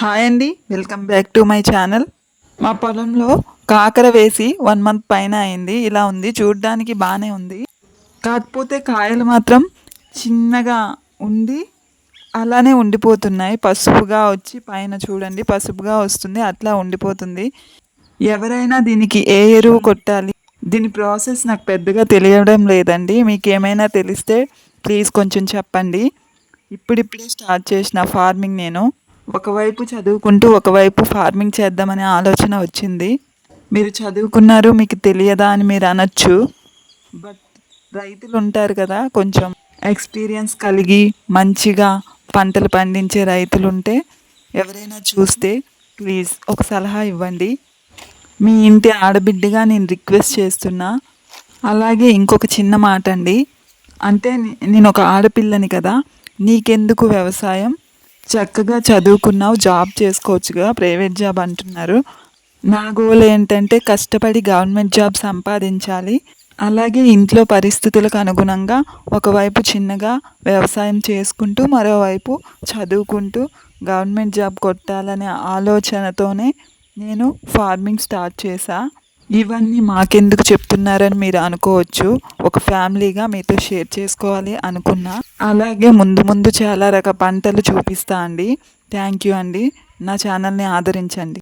Hi అండి welcome back to my channel. మా పొలంలో కాకర వేసి వన్ మంత్ పైన అయింది ఇలా ఉంది చూడ్డానికి బాగానే ఉంది. కాకపోతే కాయలు మాత్రం చిన్నగా ఉండి అలానే ఉండిపోతున్నాయి. పసుపుగా వచ్చి పైన చూడండి పసుపుగా వస్తుంది అట్లా ఉండిపోతుంది. ఎవరైనా దీనికి ఏ ఎరువు కొట్టాలి? దీని ప్రాసెస్ నాకు పెద్దగా తెలియడం లేదండి. మీకు ఏమైనా తెలిస్తే ప్లీజ్ కొంచెం చెప్పండి. ఇప్పుడిప్పుడే స్టార్ట్ చేసిన ఫార్మింగ్ నేను. ఒకవైపు చదువుకుంటూ ఒకవైపు ఫార్మింగ్ చేద్దామనే ఆలోచన వచ్చింది. మీరు చదువుకున్నారు మీకు తెలియదా అని మీరు అనొచ్చు. బట్ రైతులు ఉంటారు కదా కొంచెం ఎక్స్పీరియన్స్ కలిగి మంచిగా పంటలు పండించే రైతులు ఉంటే ఎవరైనా చూస్తే ప్లీజ్ ఒక సలహా ఇవ్వండి. మీ ఇంటి ఆడబిడ్డగా నేను రిక్వెస్ట్ చేస్తున్నా. అలాగే ఇంకొక చిన్న మాట అండి అంటే నేను ఒక ఆడపిల్లని కదా నీకెందుకు వ్యవసాయం? చక్కగా చదువుకున్నావు జాబ్ చేసుకోవచ్చుగా ప్రైవేట్ జాబ్ అంటున్నారు. నా గోల్ ఏంటంటే కష్టపడి గవర్నమెంట్ జాబ్ సంపాదించాలి. అలాగే ఇంట్లో పరిస్థితులకు అనుగుణంగా ఒకవైపు చిన్నగా వ్యవసాయం చేసుకుంటూ మరోవైపు చదువుకుంటూ గవర్నమెంట్ జాబ్ కొట్టాలనే ఆలోచనతోనే నేను ఫార్మింగ్ స్టార్ట్ చేశా. ఇవన్నీ మాకెందుకు చెప్తున్నారని మీరు అనుకోవచ్చు. ఒక ఫ్యామిలీగా మీతో షేర్ చేసుకోవాలి అనుకున్నా. అలాగే ముందు ముందు చాలా రకాల పంటలు చూపిస్తా అండి. థ్యాంక్ యూ అండి. నా ఛానల్ని ఆదరించండి.